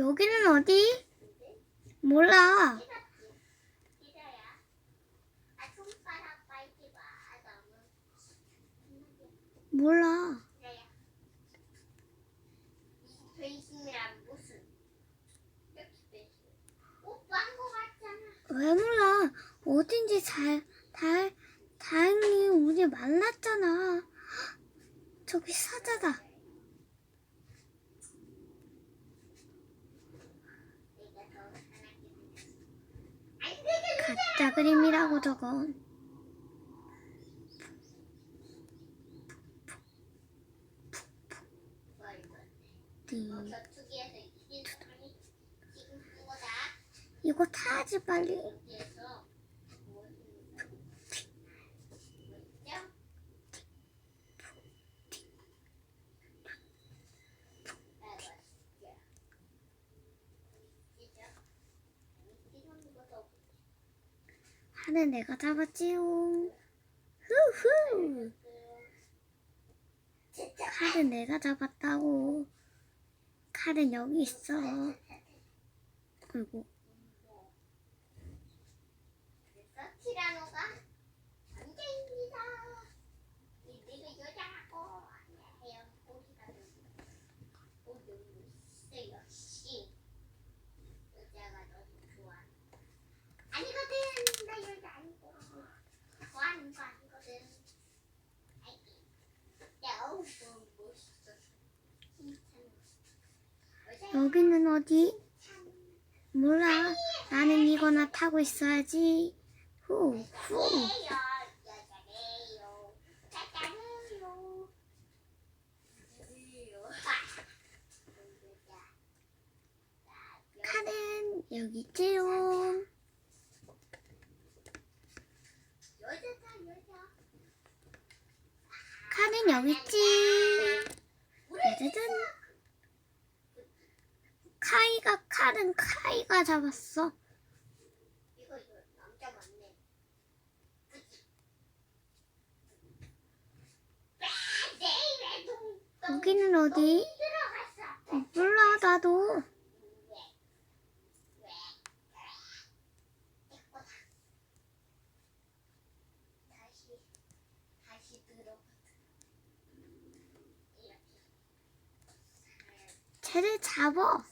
여기는 어디? 몰라. 몰라. 왜 몰라? 어딘지 잘, 다, 다행히 우리 만났잖아. 저기 사자다. 내가 더 하나씩 안 가짜 그림이라고 저건. 이거 타야지 빨리. 여기에서 뭐 있는 거야? 뭐 있죠? 아, 맛있죠. 있죠? 이런 것도 하는 내가 잡았지요. 후후. 칼은 내가 잡았다고. 칼은 여기 있어. 그리고 그래서 티라노가 남자입니다. 이들은 여자라고 해요. 고기가 너무 역시 여자가 너무 좋아. 아니거든. 나 여자 아니고 좋아하는 거 아니거든. 아이기. 야, 어우 너무 멋있어. 칭찬. 여기는 어디? 참. 몰라. 나는 이거나 타고 있어야지. 후, 후. 칼은 여기 있지요. 칼은 여기 있지. 짜자잔. 카이가 칼은 카이가 잡았어. 여기는 어디? 몰라 나도. 쟤를 잡아.